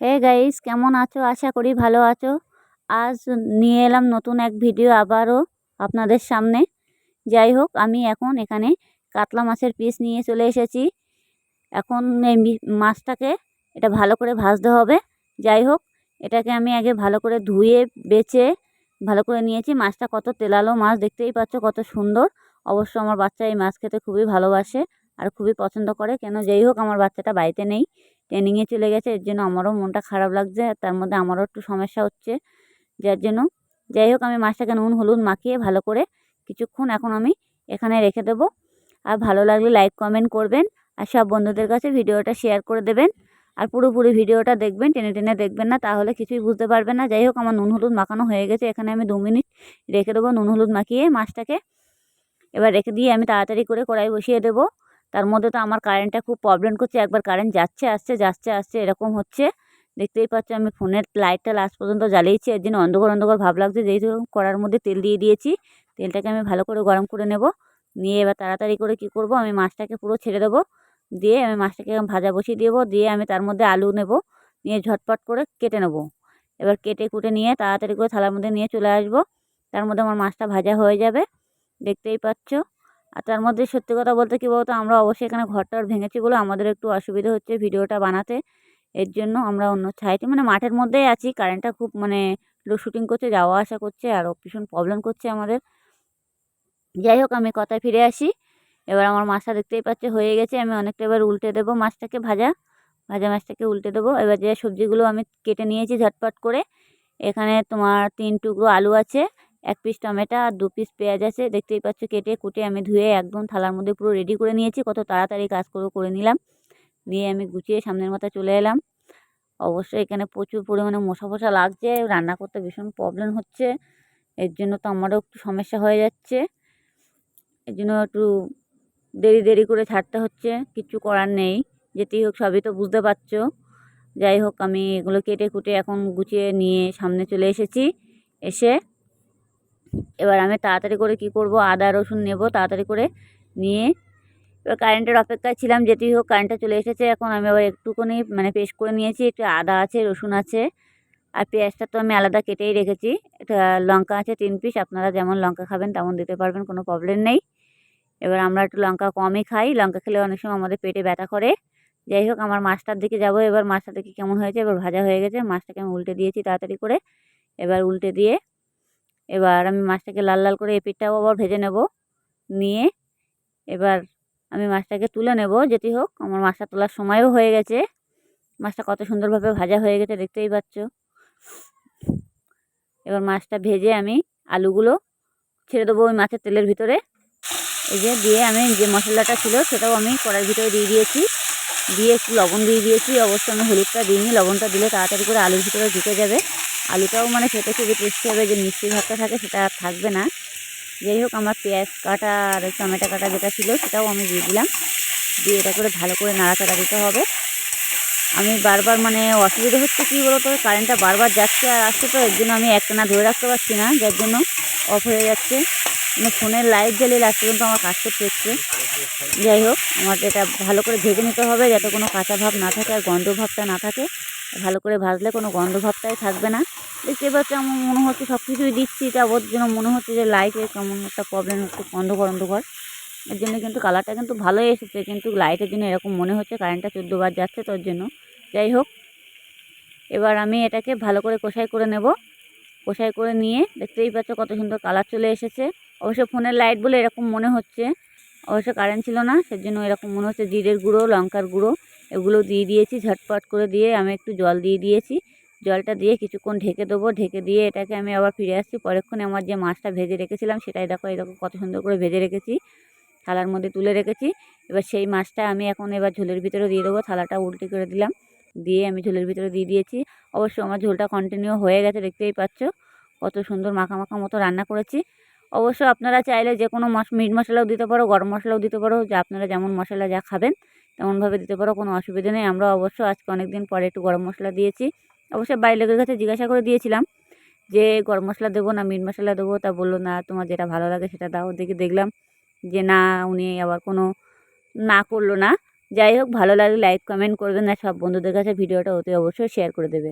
Hey guys, কেমন আছো? আশা করি ভালো আছো। আজ নিয়ে এলাম নতুন এক ভিডিও আবারও আপনাদের সামনে। যাই হোক, আমি এখন এখানে কাতলা মাছের পিস নিয়ে চলে এসেছি। এখন এই মাছটাকে এটা ভালো করে ভাজতে হবে। যাই হোক, এটাকে আমি আগে ভালো করে ধুয়ে, বেছে, ভালো করে নিয়েছি। মাছটা কত তেলালো মাছ, দেখতেই পাচ্ছ কত সুন্দর। অবশ্য আমার বাচ্চা এই মাছ খেতে খুবই ভালোবাসে আর খুবই পছন্দ করে। কেন, যেই হোক, আমার বাচ্চাটা বাড়িতে নেই। ট্রেনিংয়ে চলে গেছে। এর জন্য আমারও মনটা খারাপ লাগছে। তার মধ্যে আমারও একটু সমস্যা হচ্ছে। যার জন্য যাই হোক, আমি মাছটাকে নুন, হলুদ মাখিয়ে ভালো করে কিছুক্ষণ এখন আমি এখানে রেখে দেবো। আর ভালো লাগলে লাইক কমেন্ট করবেন। আর সব বন্ধুদের কাছে ভিডিওটা শেয়ার করে দেবেন। আর পুরোপুরি ভিডিওটা দেখবেন, টেনে টেনে দেখবেন না, তাহলে কিছুই বুঝতে পারবেন না। যাই হোক, আমার নুন, হলুদ মাখানো হয়ে গেছে। এখানে আমি দু মিনিট রেখে দেবো নুন, হলুদ মাখিয়ে মাছটাকে এবার রেখে দিয়ে আমি তাড়াতাড়ি করে কড়াই বসিয়ে দেবো। তার মধ্যে তো আমার কারেন্টটা খুব প্রবলেম করছে, একবার কারেন্ট যাচ্ছে, আসছে যাচ্ছে, আসছে, এরকম হচ্ছে। দেখতেই পাচ্ছ আমি ফোনের লাইটটা লাস্ট পর্যন্ত জ্বালিয়েছি, এর জন্য অন্ধকার অন্ধকার ভাব লাগছে, যেহেতু কড়ার মধ্যে তেল দিয়ে দিয়েছি, তেলটাকে আমি ভালো করে গরম করে নেব। নিয়ে এবার তাড়াতাড়ি করে কি করব, আমি মাছটাকে পুরো ছেড়ে দেবো। দিয়ে আমি মাছটাকে ভাজা বসিয়ে দেবো, দিয়ে আমি তার মধ্যে আলু নেব। নিয়ে ঝটপট করে কেটে নেব। এবার কেটে কুটে নিয়ে তাড়াতাড়ি করে থালার মধ্যে নিয়ে চলে আসব। তার মধ্যে আমার মাছটা ভাজা হয়ে যাবে। দেখতেই পাচ্ছ আর তার মধ্যে সত্যি কথা বলতে কী বলতো, আমরা অবশ্যই এখানে ঘরটার ভেঙেছি বলে আমাদের একটু অসুবিধা হচ্ছে ভিডিওটা বানাতে। এর জন্য আমরা অন্য সাইডে মানে মাঠের মধ্যেই আছি। কারেন্টটা খুব মানে শুটিং করছে, যাওয়া আসা করছে আরও ভীষণ প্রবলেম করছে আমাদের। যাই হোক, আমি কথায় ফিরে আসি। এবার আমার মাছটা দেখতেই পাচ্ছে, হয়ে গেছে। আমি অনেকটা এবার উল্টে দেবো মাছটাকে ভাজা। ভাজা মাছটাকে উল্টে দেবো। এবার যে সবজিগুলো আমি কেটে নিয়েছি ঝটপট করে, এখানে তোমার তিন টুকরো আলু আছে। এক পিস টমেটো আর দু পিস পেঁয়াজ আছে। দেখতেই পাচ্ছ কেটে কুটে আমি ধুয়ে একদম থালার মধ্যে পুরো রেডি করে নিয়েছি। কত তাড়াতাড়ি কাজ করে করে নিলাম। দিয়ে আমি গুছিয়ে সামনের মাথা চলে এলাম। অবশ্যই এখানে প্রচুর পরিমাণে মশা ফসা লাগছে। রান্না করতে ভীষণ প্রবলেম হচ্ছে। এর জন্য তো আমারও একটু সমস্যা হয়ে যাচ্ছে। এর জন্য একটু দেরি দেরি করে ছাড়তে হচ্ছে। কিচ্ছু করার নেই। যেতেই হোক, সবই তো বুঝতে পারছ। যাই হোক, আমি এগুলো কেটে কুটে এখন গুছিয়ে নিয়ে সামনে চলে এসেছি। এসে এবার আমি তাড়াতাড়ি করে কি করব? আদা, রসুন নেব, তাড়াতাড়ি করে নিয়ে এবার কারেন্টের অপেক্ষায় ছিলাম, যেতেই হোক কারেন্টটা চলে এসেছে। এখন আমি আবার একটুখানি মানে পেস্ট করে নিয়েছি। একটু আদা আছে, রসুন আছে আর পেঁয়াজটা তো আমি আলাদা কেটেই রেখেছি। এটা লঙ্কা আছে তিন পিস আপনারা যেমন লঙ্কা খাবেন তেমন দিতে পারবেন, কোনো প্রবলেম নেই। এবার আমরা একটু লঙ্কা কমই খাই। লঙ্কা খেলে অনেক সময় আমাদের পেটে ব্যথা করে। যাই হোক, আমার মাছটার দিকে যাব। এবার মাছটা দেখি কেমন হয়েছে। এবার ভাজা হয়ে গেছে। মাছটাকে আমি উল্টে দিয়েছি তাড়াতাড়ি করে। এবার উল্টে দিয়ে এবার আমি মাছটাকে লাল লাল করে এপিটটাও আবার ভেজে নেব। নিয়ে এবার আমি মাছটাকে তুলে নেব, যেটি হোক। আমার মাছটা তোলার সময়ও হয়ে গেছে। মাছটা কত সুন্দরভাবে ভাজা হয়ে গেছে, দেখতেই পাচ্ছ। এবার মাছটা ভেজে আমি আলুগুলো ছেড়ে দেবো ওই মাছের তেলের ভিতরে। এই যে দিয়ে আমি যে মশলাটা ছিল, সেটাও আমি কড়াইয়ের ভিতরে দিয়ে দিয়েছি। দিয়ে একটু লবণ দিয়ে দিয়েছি। অবশ্যই আমি হলুদটা দিইনি। লবণটা দিলে তাড়াতাড়ি করে আলুর ভিতরে ঢুকে যাবে। আলুটাও মানে খেতে খুবই টেস্টি হবে, যে মিষ্টি ভাতটা থাকে সেটা আর থাকবে না। যাই হোক, আমার পেঁয়াজ কাটা আর টমেটো কাটা যেটা ছিল সেটাও আমি দিয়ে দিলাম। দিয়ে এটা করে ভালো করে নাড়াচাড়া দিতে হবে। আমি বারবার মানে অসুবিধা হচ্ছে কী বলতো? কারেন্টটা বারবার যাচ্ছে আর আসছে তো, এর জন্য আমি একটানা ধরে রাখতে পারছি না, যার জন্য অফ হয়ে যাচ্ছে। মানে ফোনের লাইট জ্বালিয়ে লাস্ট পর্যন্ত আমার কাজ করতে হচ্ছে। যাই হোক, আমার এটা ভালো করে ভেজে নিতে হবে, যাতে কোনো কাঁচা ভাব না থাকে আর গন্ধ ভাবটা না থাকে। ভালো করে ভাজলে কোনো গন্ধ ভাবটাই থাকবে না। দেখতে পাচ্ছি আমার মনে হচ্ছে সব কিছুই দিচ্ছি, তা ওর জন্য মনে হচ্ছে যে লাইটের কেমন একটা প্রবলেম হচ্ছে অন্ধকার অন্ধকার এর জন্য কিন্তু কালারটা কিন্তু ভালোই এসেছে, কিন্তু লাইটের জন্য এরকম মনে হচ্ছে কারেন্টটা চোদ্দ বার যাচ্ছে তোর জন্য। যাই হোক, এবার আমি এটাকে ভালো করে কষাই করে নেব। কষাই করে নিয়ে দেখতেই পাচ্ছ কত সুন্দর কালার চলে এসেছে। অবশ্য ফোনের লাইট বলে এরকম মনে হচ্ছে, অবশ্য কারেন্ট ছিল না, সেজন্য এরকম মনে হচ্ছে জিরের গুঁড়ো, লঙ্কার গুঁড়ো। এগুলো দিয়ে দিয়েছি, ঝটপট করে দিয়ে আমি একটু জল দিয়ে দিয়েছি। জলটা দিয়ে কিছুক্ষণ ঢেকে দেবো, ঢেকে দিয়ে এটাকে আমি আবার ফিরে আসছি। পরেক্ষণে আমার যে মাছটা ভেজে রেখেছিলাম, সেটাই দেখো এরকম কত সুন্দর করে ভেজে রেখেছি। থালার মধ্যে তুলে রেখেছি। এবার সেই মাছটা আমি এখন এবার ঝোলের ভিতরে দিয়ে দেবো। থালাটা উল্টে করে দিলাম। দিয়ে আমি ঝোলের ভিতরে দিয়ে দিয়েছি। অবশ্য আমার ঝোলটা কন্টিনিউ হয়ে গেছে, দেখতেই পাচ্ছ। কত সুন্দর মাখা মাখা মতো রান্না করেছি। অবশ্য আপনারা চাইলে যে কোনো মশ, মিট মশলাও দিতে পারো, গরম মশলাও দিতে পারো। যে আপনারা যেমন মশলা যা খাবেন। তেমনভাবে দিতে পারো, কোনো অসুবিধা নেই। আমরা অবশ্য আজকে অনেক দিন পরে একটু গরম মশলা দিয়েছি। অবশ্য বাইরের কাছে জিজ্ঞাসা করে দিয়েছিলাম যে, গরম মশলা দেবো না, মিট মশলা দেবো? তা বলল, না, তোমার যেটা ভালো লাগে সেটা দাও। দেখে দেখলাম যে, না, উনি আবার কোনো না করল না। যাই হোক, ভালো লাগলে লাইক কমেন্ট করবেন আর সব বন্ধুদের কাছে ভিডিওটা অতি অবশ্যই শেয়ার করে দেবেন।